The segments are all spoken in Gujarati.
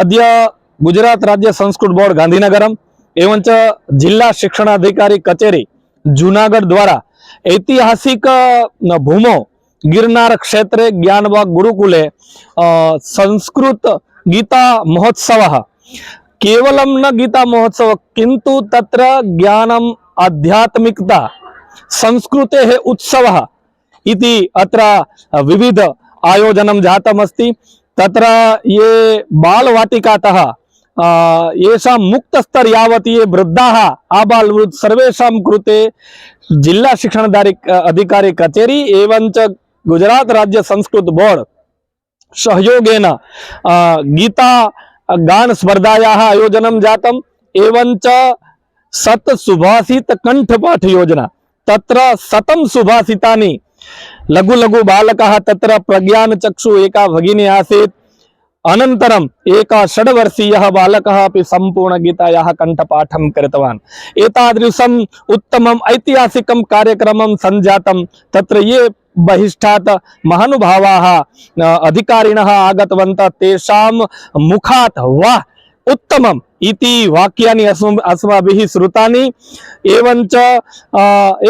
अद्य गुजरात राज्य संस्कृत बोर्ड गांधीनगरम् एवञ्च जिल्ला शिक्षणाधिकारी कचेरी जूनागढ़ द्वारा ऐतिहासिक अ, भूमौ गिरनार क्षेत्रे ज्ञानबाग गुरुकुले अ, संस्कृत गीता महोत्सवः केवलं न गीता महोत्सव किन्तु तत्र ज्ञानम् आध्यात्मिकता संस्कृतेः उत्सवः इति अत्र विविध आयोजनं जातमस्ति तत्र ये बालवाटिकातः अ, येषां मुक्तस्तर यावत् ये वृद्धाः आबालवृद्ध सर्वेषां कृते जिल्ला शिक्षणाधिकारी अधिकारी कचेरी एवञ्च गुजरात राज्य संस्कृत बोर्ड सहयोगेन अ, गीता गान स्पर्धायाः आयोजनं जातम् एवञ्च सत् सुभाषित कण्ठपाठ योजना तत्र शतं सुभाषितानि લઘુ લઘુ બાલકા તત્ર પ્રજ્ઞાન ચક્ષુ એકા ભગિની આસીત. અનંતરમ એક ષડવર્ષીય બાલક અપી સંપૂર્ણ ગીતાયા કંઠપાઠમ કૃતવાન. એતાદૃશમ ઉત્તમમ ઐતિહાસિકમ કાર્યક્રમમ સંજાતમ. તત્ર યે બહિષ્ઠાત મહાનુભાવાહ અધિકારીણઃ આગતવંત. તેષામ મુખાત વાહ, ઉત્તમમ ઇતિ વાક્યાની અસ્માભિ શ્રુતાની.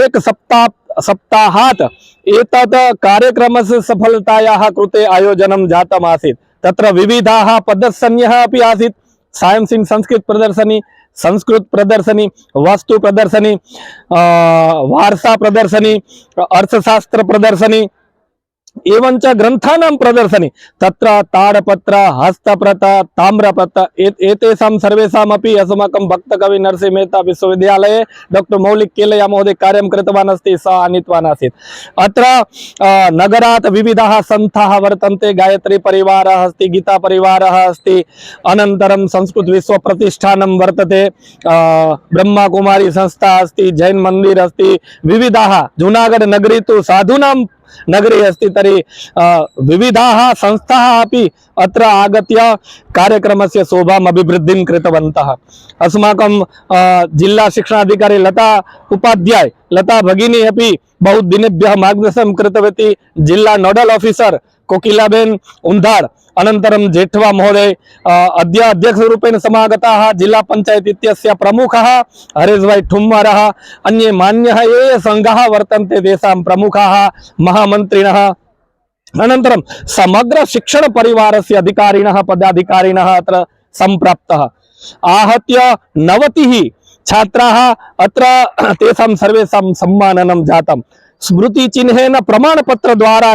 એક સપ્તાહ સપ્તાહાત एतत् कार्यक्रमस्य सफलतायाः कृते आयोजनं जातमासीत्। तत्र विविधाः प्रदर्शन्यः अपि आसीत्। सायं सिंह संस्कृत प्रदर्शनी संस्कृत प्रदर्शनी, वस्तु प्रदर्शनी वारसा प्रदर्शनी, अर्थशास्त्र प्रदर्शनी एवञ्च ग्रन्थानां प्रदर्शनी. तत्र ताडपत्र हस्तप्रत ताम्रपत्र एतेषां सर्वेषामपि अस्माकं भक्तकवि नरसिंहमेहता विश्वविद्यालये डाक्टर् मौलिक केलया महोदय कार्यं कृतवान् अस्ति सः आनीतवान् आसीत्. अत्र नगरात् विविधाः सन्थाः वर्तन्ते गायत्री परिवारः अस्ति गीतापरिवारः अस्ति अनन्तरं संस्कृतविश्वप्रतिष्ठानं वर्तते ब्रह्मकुमारीसंस्था ब्रह्माकुमारी संस्था अस्ति जैनमन्दिरम् अस्ति विविधाः जूनागढनगरी तु साधूनां नगरी अस्ति तर्हि अ, विविधाः संस्थाः अपि अत्र आगत्य कार्यक्रमस्य शोभाम् अभिवृद्धिं कृतवन्तः अस्माकं अ, जिल्ला शिक्षणाधिकारी लता उपाध्याय लता भगिनी अपि बहु दिनेभ्यः मार्गदर्शनं कृतवती जिल्ला नोडल ऑफिसर कोकिलाबेन उन्धार अनन्तरं जेठवा महोदय अ, अद्य अध्यक्षरूपेण समागताः जिल्ला पञ्चायत् इत्यस्य प्रमुखः हरेशभाई ठुम्मरः अन्ये मान्यः ये ये सङ्घाः वर्तन्ते तेषां प्रमुखाः महामन्त्रिणः अनन्तरं समग्र शिक्षणपरिवारस्य अधिकारिणः पदाधिकारिणः अत्र सम्प्राप्तः आहत्य नवतिः छात्राः अत्र तेषां सर्वेषां सम्माननं जातं स्मृतिचिह्नेन प्रमाणपत्रद्वारा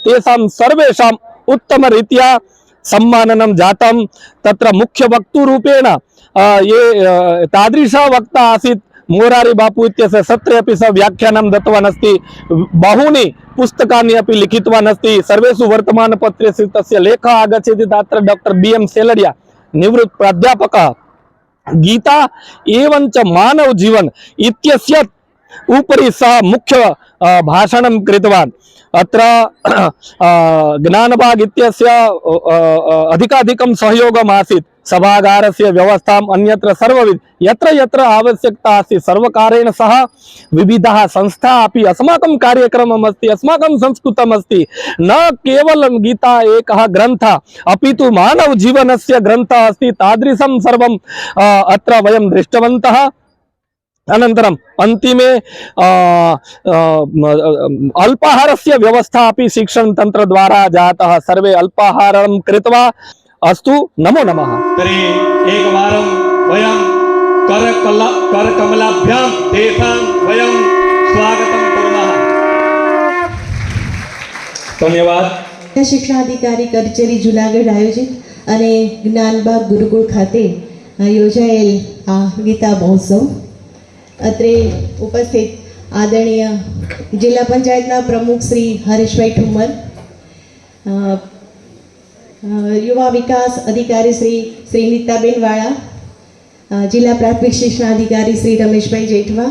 गीताद्वारा तेषां सर्वेषाम् उत्तमरीत्या सम्माननं जातं तत्र मुख्यवक्तुरूपेण अ, ये अ, तादृशः वक्ता आसीत् मोरारी बापू इत्यस्य सत्रे अपि सः व्याख्यानं दत्तवान् अस्ति बहूनि पुस्तकानि अपि लिखितवान् अस्ति सर्वेषु वर्तमानपत्रेषु तस्य लेखः आगच्छति तत्र डॉक्टर बि एम् सेलडिया निवृत्त प्राध्यापकः गीता एवञ्च मानव जीवन इत्यस्य उपरि सः मुख्य अ, भाषणं कृतवान् अत्र अ, ज्ञानबाग इत्यस्य अ, अ, अधिकाधिकं सहयोगम् आसीत् सभागारस्य व्यवस्थाम् अन्यत्र सर्वविध यत्र यत्र आवश्यकता अस्ति सर्वकारेण सह विविधाः संस्थाः अपि अस्माकं कार्यक्रमम् अस्ति अस्माकं संस्कृतम् अस्ति न केवलं गीता एकः ग्रन्थः अपि तु मानवजीवनस्य ग्रन्थः अस्ति तादृशं सर्वं अ, अत्र वयं दृष्टवन्तः अनन्तरम् अन्तिमे अ, अ, म, अल्पाहारस्य व्यवस्था अपि शिक्षणतन्त्रद्वारा जातः सर्वे अल्पाहारं कृत्वा अस्तु नमो नमः तर्हि एकवारं वयं करकला करकमलाभ्यां तेषां वयं स्वागतं कुर्मः ધન્યવાદ જિલ્લા શિક્ષણાધિકારી કચેરી જુનાગઢ આયોજિત અને જ્ઞાનબાગ ગુરુકુળ ખાતે અ, યોજાયેલ આ ગીતા મહોત્સવ અત્રે ઉપસ્થિત આદરણીય જિલ્લા પંચાયતના પ્રમુખ શ્રી હરેશભાઈ અ, યુવા વિકાસ અધિકારી શ્રી શ્રી નીતાબેન વાળા જિલ્લા પ્રાથમિક શિક્ષણાધિકારી શ્રી રમેશભાઈ જેઠવા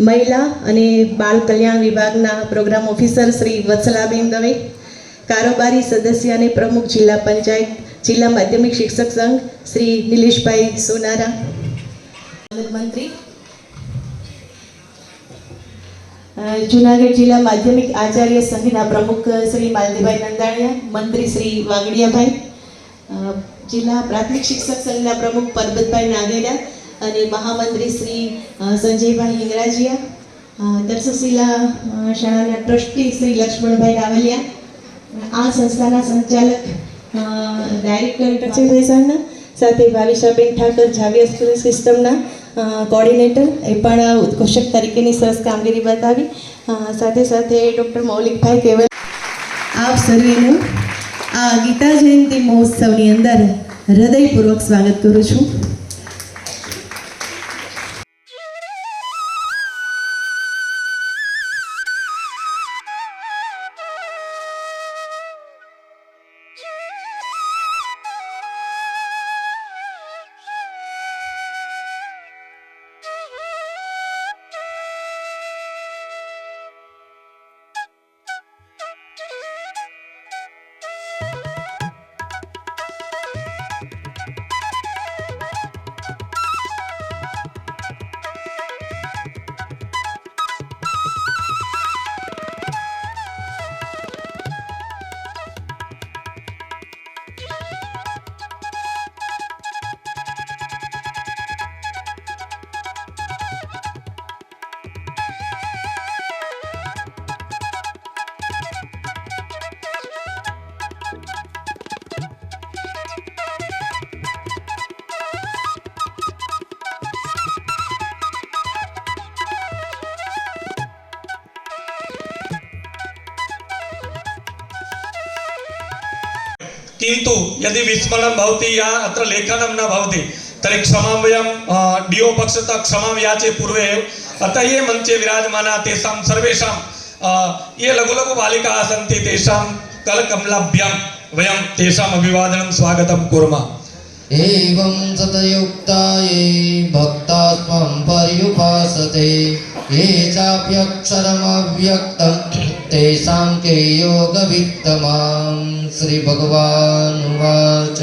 મહિલા અને બાળ કલ્યાણ વિભાગના પ્રોગ્રામ ઓફિસર શ્રી વત્સલાબેન દવે કારોબારી સદસ્ય અને પ્રમુખ જિલ્લા પંચાયત જિલ્લા માધ્યમિક શિક્ષક સંઘ શ્રી નિલેશભાઈ સોનારા મંત્રી જુનાગઢ જિલ્લા માધ્યમિક આચાર્ય સંઘના પ્રમુખ શ્રી માલતીભાઈ નંદાણીયા મંત્રી શ્રી વાગડિયાભાઈ જિલ્લા પ્રાથમિક શિક્ષક સંઘના પ્રમુખ પરબતભાઈ નાગેડા અને મહામંત્રી શ્રી સંજયભાઈ હિંગરાજીયા અ, શાળાના ટ્રસ્ટી શ્રી લક્ષ્મણભાઈ રાવલિયા આ સંસ્થાના સંચાલક ડાયરેક્ટર સાથે ભાવિશાબેન ઠાકર ઝાવિયા સ્કૂલ સિસ્ટમના કોર્ડિનેટર એ પણ ઉદ્ઘોષક તરીકેની સરસ કામગીરી બતાવી. સાથે સાથે ડૉક્ટર મૌલિકભાઈ કેવલ આપ સર્વેનું આ ગીતા જયંતિ મહોત્સવની અંદર હૃદયપૂર્વક સ્વાગત કરું છું. किन्तु यदि विस्मरणं भवति या अत्र लेखनं न भवति तर्हि क्षमां वयं डियो पक्षतः क्षमां याचे पूर्वे एव अतः ये मञ्चे विराजमानाः तेषां सर्वेषां ये लघु लघु बालिकाः सन्ति तेषां कलकमलाभ्यां वयं तेषाम् अभिवादनं स्वागतं कुर्मः। एवं सतयुक्ता ये भक्ता त्वं पर्युपासते। ये चाप्यक्षरमव्यक्तं तेषां के योगवित्तमां श्रीभगवानुवाच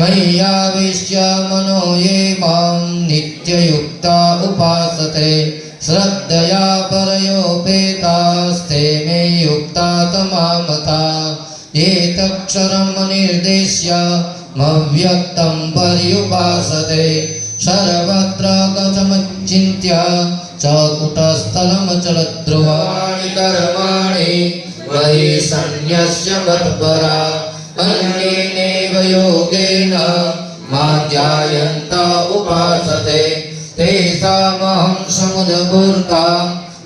मय्याविश्य मनो ये मां नित्ययुक्ता उपासते श्रद्धया परयोपेतास्ते मे युक्ता तमामता एतक्षरमनिर्देश्य मव्यक्तं पर्युपासते सर्वत्र गतमचिन्त्य च कुटस्थलमचलध्रुवाणि कर्माणि मयि सन्न्यस्य मत्परा। अन्येनैव योगेन मा ध्यायन्त उपासते। तेषामहं समुद्भूर्ता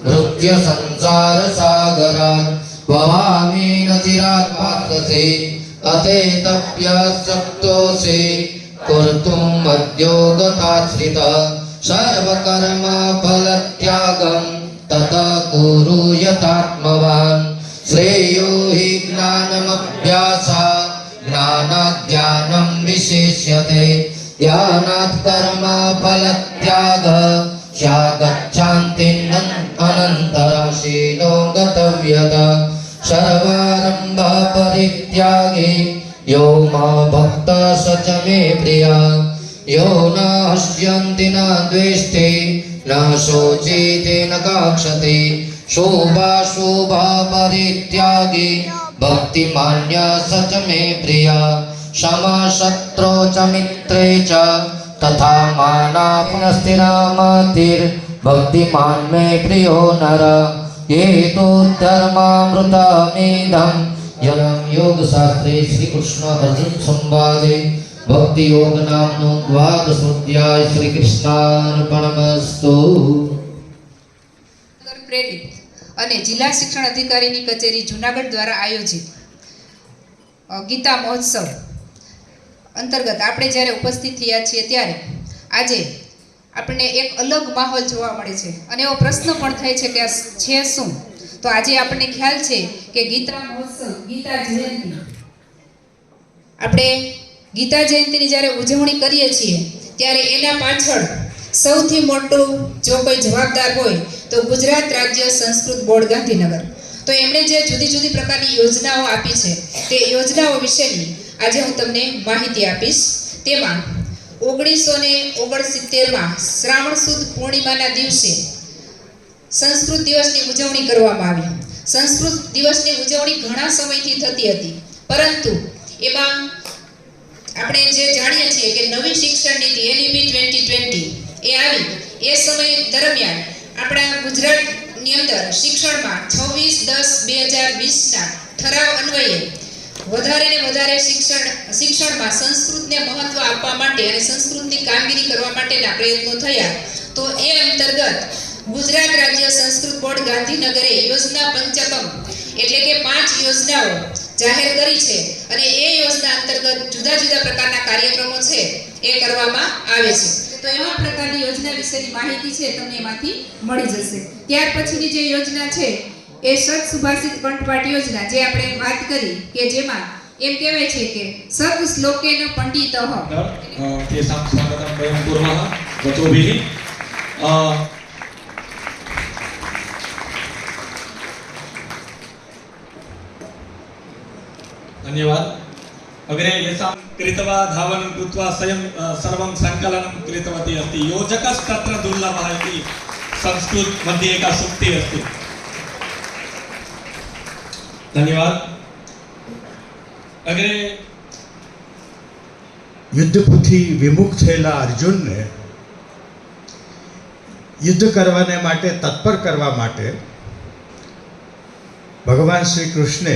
मृत्युसंसारसागरात् भवामि न चिरात् पार्थसे अतेतप्यशक्तोऽसि कर्तुम् मद्योगताश्रित। सर्वकर्मफलत्यागं ततः कुरु यथात्मवान्। श्रेयो हि ज्ञानमभ्यासा ज्ञानाज्ञानं विशेष्यते। ध्यानात् कर्मफलत्याग स्यागच्छान्ति अनन्तरशीलो गतव्यत। सर्वारम्भ परित्यागे यो मा भक्त स च मे प्रिया यो न हस्यन्ति न द्वेष्टि न शोचेति न काक्षति शोभाशोभा परित्यागी भक्तिमान्य स च मे प्रिया समशत्रौ च मित्रे च तथा मानापनस्थिरामतिर्भक्तिमान् मे प्रियो नर ये तु धर्मामृतमेदं यनं योगशास्त्रे श्रीकृष्ण अर्जुन संवादे ભક્તિ યોગ નામનું દ્વાદશ અધ્યાય શ્રી કૃષ્ણાર્પણમસ્તુ પ્રેરિત અને જિલ્લા શિક્ષણ અધિકારીની કચેરી જુનાગઢ દ્વારા આયોજિત ગીતા મહોત્સવ અંતર્ગત આપણે જ્યારે ઉપસ્થિત થયા છીએ ત્યારે આજે આપણને એક અલગ માહોલ જોવા મળે છે અને એવો પ્રશ્ન પણ થાય છે કે આ છે શું? તો આજે આપણને ખ્યાલ છે કે ગીતા મહોત્સવ, ગીતા જયંતિ. આપણે ગીતા જયંતિની જ્યારે ઉજવણી કરીએ છીએ, ત્યારે એના પાછળ સૌથી મોટું જો કોઈ જવાબદાર હોય, તો ગુજરાત રાજ્ય સંસ્કૃત બોર્ડ ગાંધીનગર. તો એમણે જે જુદી જુદી પ્રકારની યોજનાઓ આપી છે, તે યોજનાઓ વિશેની આજે હું તમને માહિતી આપીશ. તેમાં ઓગણીસો ને ઓગણસિત્તેરમાં શ્રાવણ સુદ પૂર્ણિમાના દિવસે સંસ્કૃત દિવસની ઉજવણી કરવામાં આવી. સંસ્કૃત દિવસની ઉજવણી ઘણા સમયથી થતી હતી, પરંતુ એમાં આપણે જે જાણીએ છીએ કે નવી શિક્ષણ નીતિ એનઈપી ટ્વેન્ટી ટ્વેન્ટી એ આવી. એ સમય દરમિયાન આપણા ગુજરાતની અંદર શિક્ષણમાં છવ્વીસ દસ બે હજાર વીસના ઠરાવ અન્વયે વધારે ને વધારે શિક્ષણ, શિક્ષણમાં સંસ્કૃતને મહત્વ આપવા માટે અને સંસ્કૃતની કામગીરી કરવા માટેના પ્રયત્નો થયા. તો એ અંતર્ગત ગુજરાત રાજ્ય સંસ્કૃત બોર્ડ ગાંધીનગરે યોજના પંચકમ એટલે કે પાંચ યોજનાઓ જાહેર કરી છે અને એ યોજના અંતર્ગત જુદા જુદા પ્રકારના કાર્યક્રમો છે એ કરવામાં આવે છે. તો એવા પ્રકારની યોજના વિશેની માહિતી છે તમને એમાંથી મળી જશે. ત્યાર પછીની જે યોજના છે એ સત સુભાષિત કંઠપાઠ યોજના, જે આપણે વાત કરી કે જેમાં એમ કહેવાય છે કે સત શ્લોકેન પંડિતઃ. તે સામ સ્વાગતમ પૂર્વઃ धन्यवाद अग्रे येषां कृत्वा धावनं कृत्वा स्वयं अ, सर्वं सङ्कलनं कृतवती अस्ति योजकस्तत्र दुर्लभः इति संस्कृतमध्ये एका सूक्तिः अस्ति धन्यवाद अग्रे યુદ્ધથી વિમુખ થયેલા અર્જુનને યુદ્ધ કરવાને માટે તત્પર કરવા માટે ભગવાન શ્રી કૃષ્ણે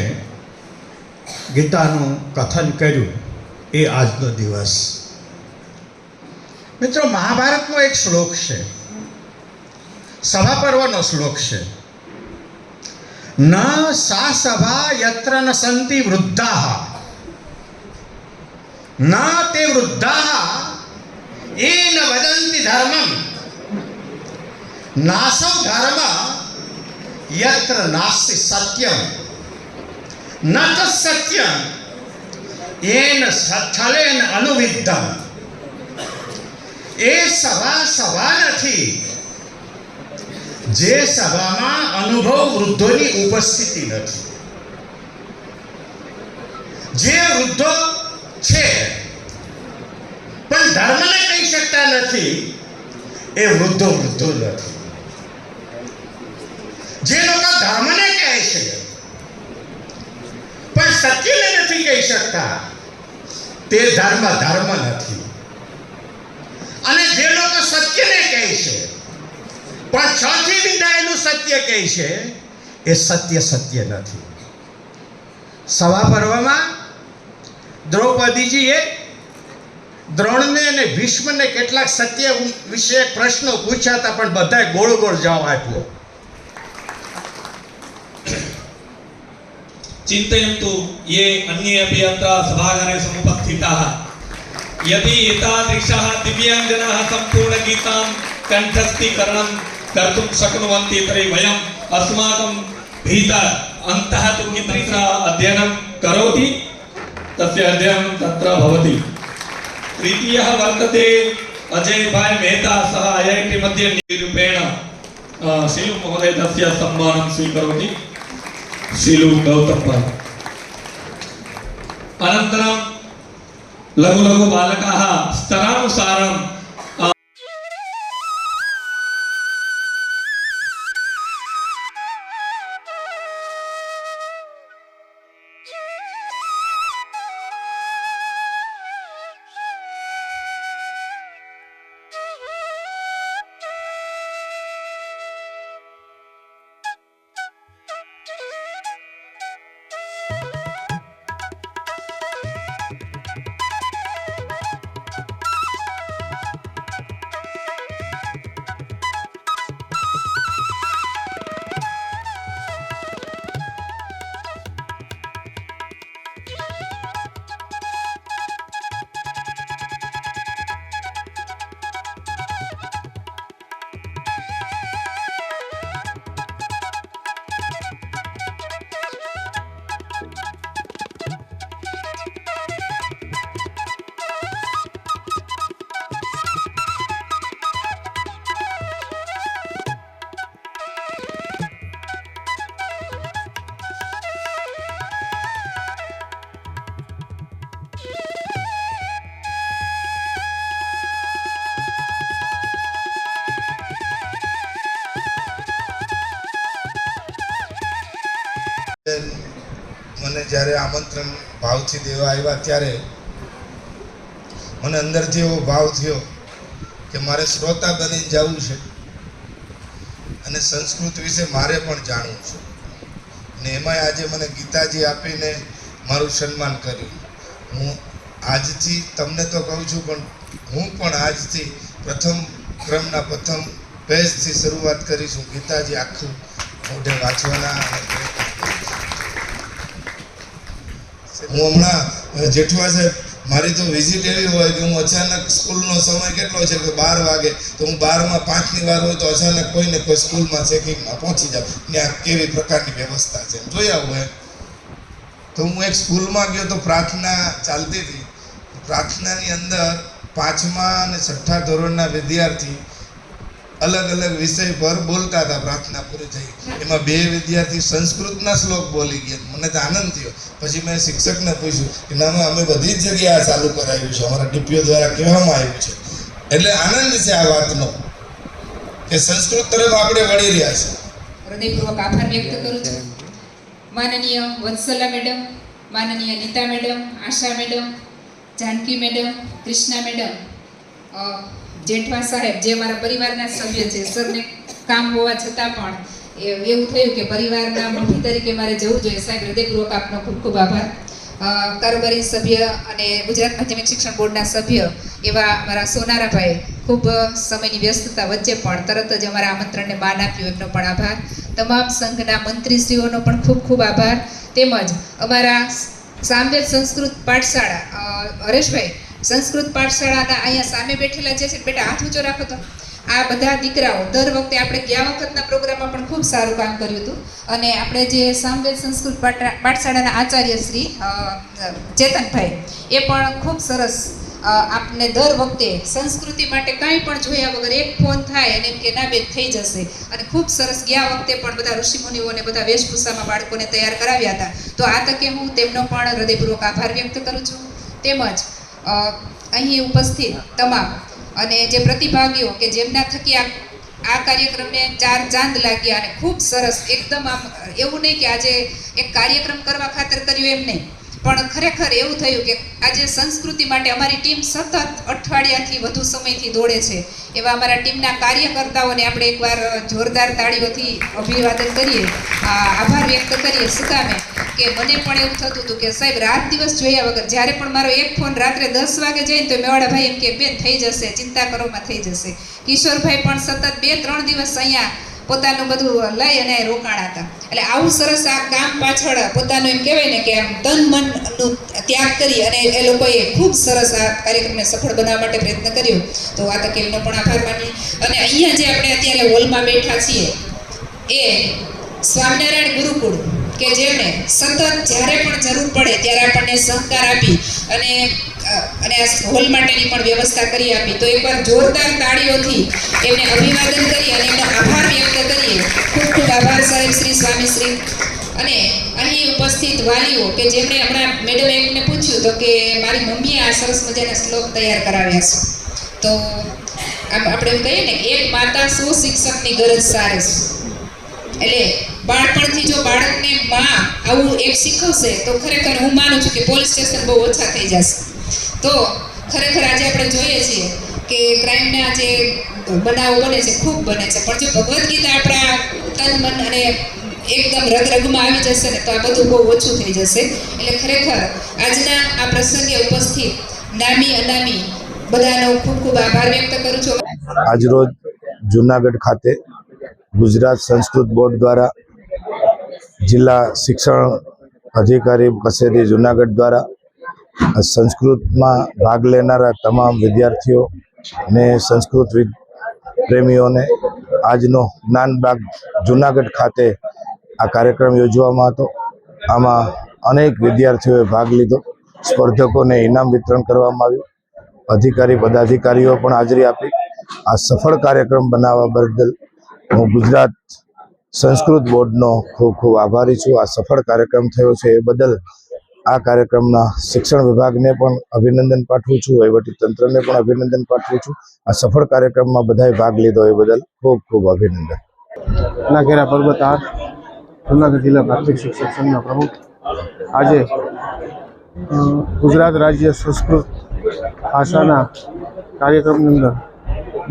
ગીતાનું કથન કર્યું એ આજનો દિવસ. મિત્રો, મહાભારતનો એક શ્લોક છે. સભા પર્વનો શ્લોક છે. ન સા સભા યત્ર ન સંતિ વૃદ્ધા ન તે વૃદ્ધા એ ન વદંતિ ધર્મમ. નાસવ ધર્મ યત્ર નાસ્તિ સત્યમ. ન ત એન સ્થલેન અનુવિદ્ધમ એ સભા સભા નથી જે સભામાં અનુભવ વૃદ્ધોની ઉપસ્થિતિ નથી જે વૃદ્ધો છે પણ ધર્મને કહી શકતા નથી એ વૃદ્ધો વૃદ્ધો નથી જે લોકો ધર્મને કહે છે પણ સત્યને નથી કહી શકતા. તે ધર્મ ધર્મ નથી. અને જે લોકો સત્યને કહે છે, પણ છથી વિંધાયેલું સત્ય કહે છે, એ સત્ય સત્ય નથી. સભા પર્વમાં દ્રૌપદીજીએ દ્રોણને અને ભીષ્મને કેટલાક સત્ય વિશે પ્રશ્નો પૂછ્યા હતા, પણ બધાએ ગોળ ગોળ જવાબ આપ્યો. चिन्तयन्तु ये अन्ये अपि अत्र सभागारे समुपस्थिताः यदि एतादृशः दिव्याङ्गनाः सम्पूर्णगीतां कण्ठस्थीकरणं कर्तुं शक्नुवन्ति तर्हि वयम् अस्माकं भीतर अन्तः तु किञ्चित् अध्ययनं करोति तस्य अध्ययनं तत्र भवति तृतीयः वर्तते अजय भाई मेहता सः ऐ ऐ टि मध्ये निरूपेण अ, शिलु महोदय तस्य सम्मानं स्वीकरोति शिलु गौतम भाई अनन्तरं लघु लघु बालकाः स्तरानुसारं જ્યારે આમંત્રણ ભાવથી દેવા આવ્યા ત્યારે મને અંદરથી એવો ભાવ થયો કે મારે શ્રોતા બનીને જવું છે. અને સંસ્કૃત વિશે મારે પણ જાણવું છે. અને એમાંય આજે મને ગીતાજી આપીને મારું સન્માન કર્યું. હું આજથી તમને તો કહું છું, પણ હું પણ આજથી પ્રથમ ક્રમના પ્રથમ પેજથી શરૂઆત કરીશું. ગીતાજી આખું મોઢે વાંચવાના અને હું હમણાં જેઠવા સાહેબ, મારી તો વિઝિટ એવી હોય કે હું અચાનક સ્કૂલનો સમય કેટલો છે કે બાર વાગે, તો હું બારમાં પાંચની વાર હોય તો અચાનક કોઈ ને કોઈ સ્કૂલમાં ચેકિંગમાં પહોંચી જાઉં. ત્યાં કેવી પ્રકારની વ્યવસ્થા છે જોઈ આવું એમ તો હું એક સ્કૂલમાં ગયો તો પ્રાર્થના ચાલતી હતી. પ્રાર્થનાની અંદર પાંચમા અને છઠ્ઠા ધોરણના વિદ્યાર્થી અલગ અલગ વિષય પર બોલતા હતા, પ્રાર્થના પૂરી થઈ. એમાં બે વિદ્યાર્થી સંસ્કૃતના શ્લોક બોલી ગયા. મને તો આનંદ થયો. પછી મેં શિક્ષકને પૂછ્યું કે ના અમે બધી જ જગ્યાએ ચાલુ કરાવ્યું છે. અમારા ડીપીઓ દ્વારા કહેવામાં આવ્યું છે. એટલે આનંદ છે આ વાતનો કે સંસ્કૃત તરફ આપણે વળી રહ્યા છે. હૃદયપૂર્વક આભાર વ્યક્ત કરું છું. માનનીય વત્સલા મેડમ, માનનીય Nita madam, Asha madam, Janaki madam, Krishna madam Jethwa સાહેબ, જે મારા પરિવારના સભ્ય છે, સરને કામ હોવા છતાં પણ એવું થયું કે પરિવારના મુખી તરીકે મારે જવું જોઈએ. સાહેબ, હૃદયપૂર્વક આપનો ખૂબ ખૂબ આભાર. કારોબારી સભ્ય અને ગુજરાત માધ્યમિક શિક્ષણ બોર્ડના સભ્ય એવા મારા સોનારાભાઈ ખૂબ સમયની વ્યસ્તતા વચ્ચે પણ તરત જ અમારા આમંત્રણને માન આપ્યું. એમનો પણ આભાર. તમામ સંઘના મંત્રીશ્રીઓનો પણ ખૂબ ખૂબ આભાર. તેમજ અમારા સામવેદ સંસ્કૃત પાઠશાળા હરેશભાઈ સંસ્કૃત પાઠશાળાના અહીંયા સામે બેઠેલા જે છે બેટા, હાથ ઊંચો રાખો તો. આ બધા દીકરાઓ દર વખતે આપણે ગયા વખતના પ્રોગ્રામમાં પણ ખૂબ સારું કામ કર્યું હતું. અને આપણે જે સામવેદ સંસ્કૃત પાઠ- પાઠશાળાના આચાર્ય શ્રી ચેતનભાઈ, એ પણ ખૂબ સરસ આપને દર વખતે સંસ્કૃતિ માટે કાંઈ પણ જોયા વગર એક ફોન થાય અને એમ કે ના બેન, થઈ જશે. અને ખૂબ સરસ ગયા વખતે પણ બધા ઋષિમુનિઓને બધા વેશભૂષામાં બાળકોને તૈયાર કરાવ્યા હતા. તો આ તકે હું તેમનો પણ હૃદયપૂર્વક આભાર વ્યક્ત કરું છું. તેમજ અહીં ઉપસ્થિત તમામ અને જે પ્રતિભાગીઓ કે જેમના થકી આ આ કાર્યક્રમને ચાર ચાંદ લાગ્યા અને ખૂબ સરસ, એકદમ આમ, એવું નહીં કે આજે એક કાર્યક્રમ કરવા ખાતર કર્યું એમ નહીં. પણ ખરેખર એવું થયું કે આજે સંસ્કૃતિ માટે અમારી ટીમ સતત અઠવાડિયાથી વધુ સમયથી દોડે છે. એવા અમારા ટીમના કાર્યકર્તાઓને આપણે એકવાર જોરદાર તાળીઓથી અભિવાદન કરીએ. આભાર વ્યક્ત કરીએ સુકામે કે મને પણ એવું થતું હતું કે સાહેબ રાત દિવસ જોયા વગર જ્યારે પણ મારો એક ફોન રાત્રે દસ વાગે જાય તો મેવાડાભાઈ એમ કે, બેન, થઈ જશે, ચિંતા કરોમાં થઈ જશે. કિશોરભાઈ પણ સતત બે, ત્રણ દિવસ અહીંયા પોતાનું બધું લઈ અને રોકાણા હતા. એટલે આવું સરસ આ કામ પાછળ પોતાનું એમ કહેવાય ને કે આમ તન મનનું ત્યાગ કરી અને એ લોકોએ ખૂબ સરસ આ કાર્યક્રમને સફળ બનાવવા માટે પ્રયત્ન કર્યો. તો આ તકે એમનો પણ આભાર માની અને અહીંયા જે આપણે અત્યારે હોલમાં બેઠા છીએ, એ સ્વામિનારાયણ ગુરુકુળ. કે જેમણે સતત જ્યારે પણ જરૂર પડે ત્યારે આપણને સહકાર આપી અને અને આ હોલ માટેની પણ વ્યવસ્થા કરી આપી. તો એકવાર જોરદાર તાળીઓથી એમને અભિવાદન કરી અને એમનો આભાર વ્યક્ત કરીએ. ખૂબ ખૂબ આભાર સાહેબ શ્રી સ્વામી શ્રી. અને અહીં ઉપસ્થિત વાલીઓ કે જેમણે હમણાં મેડમ એમને પૂછ્યું તો કે મારી મમ્મીએ આ સરસ મજાના શ્લોક તૈયાર કરાવ્યા છે. તો આપણે એમ કહીએ ને, એક માતા સુશિક્ષકની ગરજ સારે છે. એટલે બાળપણથી જો બાળકને માં આવું એક શીખવશે, તો ખરેખર હું માનું છું કે પોલીસ સ્ટેશન બહુ ઓછા થઈ જશે. તો ખરેખર આજે આપણે જોઈએ છીએ કે ક્રાઇમના જે બનાવો બને છે, ખૂબ બને છે. પણ જો ભગવદ્ ગીતા આપણા તન, મન અને એકદમ રગરગમાં આવી જશે ને, તો આ બધું બહુ ઓછું થઈ જશે. એટલે ખરેખર આજના આ પ્રસંગે ઉપસ્થિત નામી, અનામી બધાનો ખૂબ ખૂબ આભાર વ્યક્ત કરું છું. આજરોજ જુનાગઢ ખાતે ગુજરાત સંસ્કૃત બોર્ડ દ્વારા, જિલ્લા શિક્ષણ અધિકારી કચેરી જુનાગઢ દ્વારા સંસ્કૃતમાં ભાગ લેનારા તમામ વિદ્યાર્થીઓ ને સંસ્કૃત પ્રેમીઓને આજનો જ્ઞાનબાગ જુનાગઢ ખાતે આ કાર્યક્રમ યોજવામાં હતો. આમાં અનેક વિદ્યાર્થીઓએ ભાગ લીધો. સ્પર્ધકોને ઇનામ વિતરણ કરવામાં આવ્યું. અધિકારી, પદાધિકારીઓ પણ હાજરી આપી. આ સફળ કાર્યક્રમ બનાવવા બદલ હું ગુજરાત સંસ્કૃત બોર્ડનો ખૂબ ખૂબ આભારી છું. આ સફળ કાર્યક્રમ થયો છે એ બદલ આ કાર્યક્રમના શિક્ષણ વિભાગને પણ અભિનંદન પાઠવું છું. વહીવટી તંત્રને પણ અભિનંદન પાઠવું છું. આ સફળ કાર્યક્રમમાં બધાએ ભાગ લીધો એ બદલ ખૂબ ખૂબ અભિનંદન. નાગેરા પર્વત આઠ જુનાગઢ જિલ્લા પ્રાથમિક શિક્ષક સંઘના પ્રમુખ. આજે ગુજરાત રાજ્ય સંસ્કૃત ભાષાના કાર્યક્રમની અંદર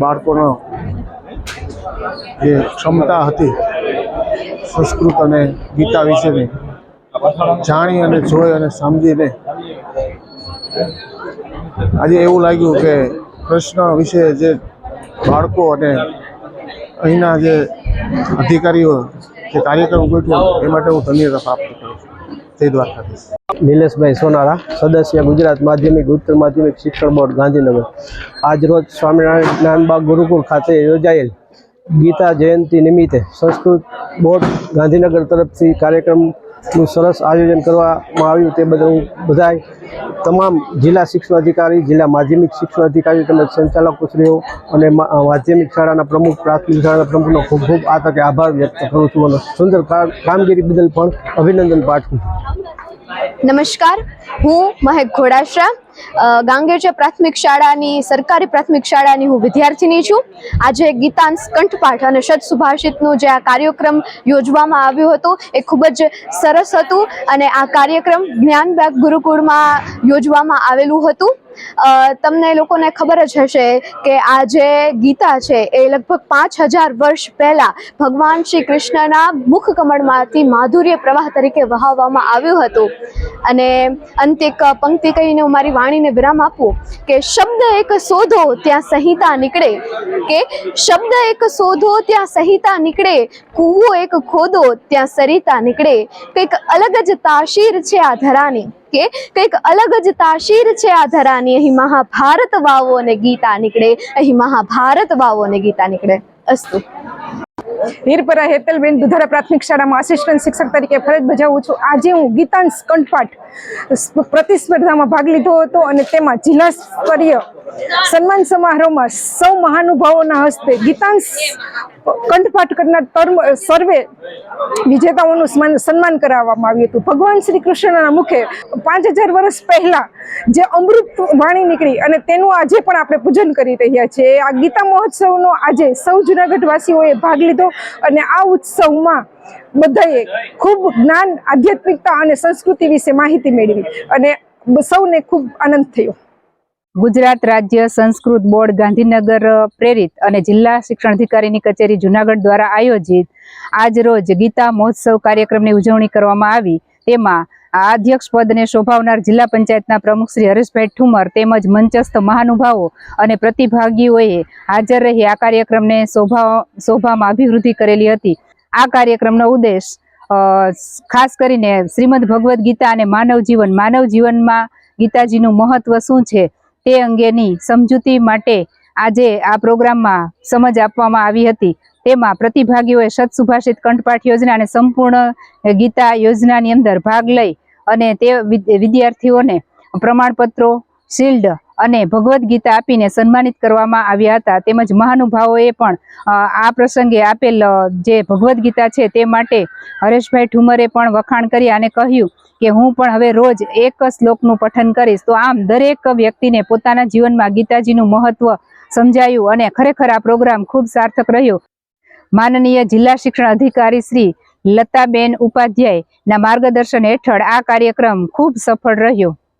બાળકોનો જે ક્ષમતા હતી, સંસ્કૃત અને ગીતા વિશેની, જાણી અને જોઈ અને સમજીને. આજે એવું લાગ્યું કે કૃષ્ણ વિશે જે બાળકો અને અહીંના જે અધિકારીઓ જે કાર્યક્રમ ગોઠવ્યો, એ માટે હું ધન્યતા પ્રાપ્ત કરું જય દ્વારકાધીશ. નિલેશભાઈ સોનારા, સદસ્ય ગુજરાત માધ્યમિક ઉત્તર માધ્યમિક શિક્ષણ બોર્ડ ગાંધીનગર. આજરોજ સ્વામિનારાયણ જ્ઞાનબાગ ગુરુકુળ ખાતે યોજાયેલ ગીતા જયંતિ નિમિત્તે સંસ્કૃત બોર્ડ ગાંધીનગર તરફથી કાર્યક્રમનું સરસ આયોજન કરવામાં આવ્યું તે બદલ હું બધાય તમામ જિલ્લા શિક્ષણ અધિકારી, જિલ્લા માધ્યમિક શિક્ષણ અધિકારી તેમજ સંચાલકશ્રીઓ અને માધ્યમિક શાળાના પ્રમુખ, પ્રાથમિક શાળાના પ્રમુખનો ખૂબ ખૂબ આ તકે આભાર વ્યક્ત કરું છું અને સુંદર કામગીરી બદલ પણ અભિનંદન પાઠવું નમસ્કાર. હું મહેક ઘોડાશ્રા અ, ગાંગેરચા પ્રાથમિક શાળાની સરકારી પ્રાથમિક શાળાની હું વિદ્યાર્થીની છું. આજે ગીતાંશ કંઠપાઠ અને સત સુભાષિતનું જે આ કાર્યક્રમ યોજવામાં આવ્યો હતો એ ખૂબ જ સરસ હતું અને આ કાર્યક્રમ જ્ઞાનબાગ ગુરુકુળમાં યોજવામાં આવેલું હતું. તમને લોકોને ખબર જ હશે કે આ જે ગીતા છે એ લગભગ પાંચ હજાર વર્ષ પહેલાં ભગવાન શ્રી કૃષ્ણના મુખ કમળમાંથી માધુર્ય પ્રવાહ તરીકે વહાવવામાં આવ્યું હતું. અને અંતિક પંક્તિ કહીને હું મારી વાણીને વિરામ આપવો, કે શબ્દ એક શોધો ત્યાં સંહિતા નીકળે, કે શબ્દ એક શોધો ત્યાં સંહિતા નીકળે, કૂવો એક ખોદો ત્યાં સરિતા નીકળે. કંઈક અલગ જ તાસીર છે આ ધરાની, કે કંઈક અલગ જ તાસીર છે આ ધરાની. અહીં મહાભારત વાવો અને ગીતા નીકળે, અહીં મહાભારત વાવો અને ગીતા નીકળે. અસ્તુ. હીરપરા હેતલબેન દુધારા પ્રાથમિક શાળામાં આસિસ્ટન્ટ શિક્ષક તરીકે ફરજ બજાવું છું. આજે હું ગીતાંશ કંઠપાઠ સ્પ- પ્રતિસ્પર્ધામાં ભાગ લીધો હતો અને તેમાં જિલ્લા સ્તરીય સન્માન સમારોહમાં સૌ મહાનુભાવોના હસ્તે ગીતાંશ કંઠપાઠ કરનાર તર્મ સર્વે વિજેતાઓનું સન્માન કરાવવામાં આવ્યું હતું. ભગવાન શ્રી કૃષ્ણના મુખે પાંચ હજાર વર્ષ પહેલા જે અમૃત વાણી નીકળી અને તેનું આજે પણ આપણે પૂજન કરી રહ્યા છીએ. આ ગીતા મહોત્સવનો આજે સૌ જુનાગઢ વાસીઓએ ભાગ લીધો અને આ ઉત્સવમાં બધાએ ખૂબ જ્ઞાન, આધ્યાત્મિકતા અને સંસ્કૃતિ વિશે માહિતી મેળવી અને સૌને ખૂબ આનંદ થયો. ગુજરાત રાજ્ય સંસ્કૃત બોર્ડ ગાંધીનગર પ્રેરિત અને જિલ્લા શિક્ષણ અધિકારીની કચેરી જુનાગઢ દ્વારા આયોજિત આજ રોજ ગીતા મહોત્સવ કાર્યક્રમની ઉજવણી કરવામાં આવી. તેમાં અધ્યક્ષ પદને શોભાવનાર જિલ્લા પંચાયતના પ્રમુખ શ્રી હરેશભાઈ ઠુમર તેમજ મંચસ્થ મહાનુભાવો અને પ્રતિભાગીઓએ હાજર રહી આ કાર્યક્રમને શોભા, શોભામાં અભિવૃદ્ધિ કરેલી હતી. આ કાર્યક્રમનો ઉદ્દેશ ખાસ કરીને શ્રીમદ ભગવદ્ ગીતા અને માનવ જીવન માનવ જીવનમાં ગીતાજીનું મહત્વ શું છે? તે અંગેની સમજૂતી માટે આજે આ પ્રોગ્રામમાં સમજ આપવામાં આવી હતી. તેમાં પ્રતિભાગીઓએ સત્સુભાષિત સુભાષિત કંઠપાઠ યોજના અને સંપૂર્ણ ગીતા યોજનાની અંદર ભાગ લઈ અને તે વિદ- વિદ્યાર્થીઓને પ્રમાણપત્રો, શિલ્ડ અને ભગવદ્ ગીતા આપીને સન્માનિત કરવામાં આવ્યા હતા. તેમજ મહાનુભાવોએ પણ આ પ્રસંગે આપેલ જે ભગવદ્ ગીતા છે તે માટે હરેશભાઈ ઠુમરે પણ વખાણ કર્યા અને કહ્યું કે હું પણ હવે રોજ એક શ્લોકનું પઠન કરીશ. તો આમ દરેક વ્યક્તિને પોતાના જીવનમાં ગીતાજીનું મહત્વ સમજાયું અને ખરેખર આ પ્રોગ્રામ ખૂબ સાર્થક રહ્યો. માનનીય જિલ્લા શિક્ષણ અધિકારી શ્રી લતાબેન ઉપાધ્યાયના માર્ગદર્શન હેઠળ આ કાર્યક્રમ ખૂબ સફળ રહ્યો.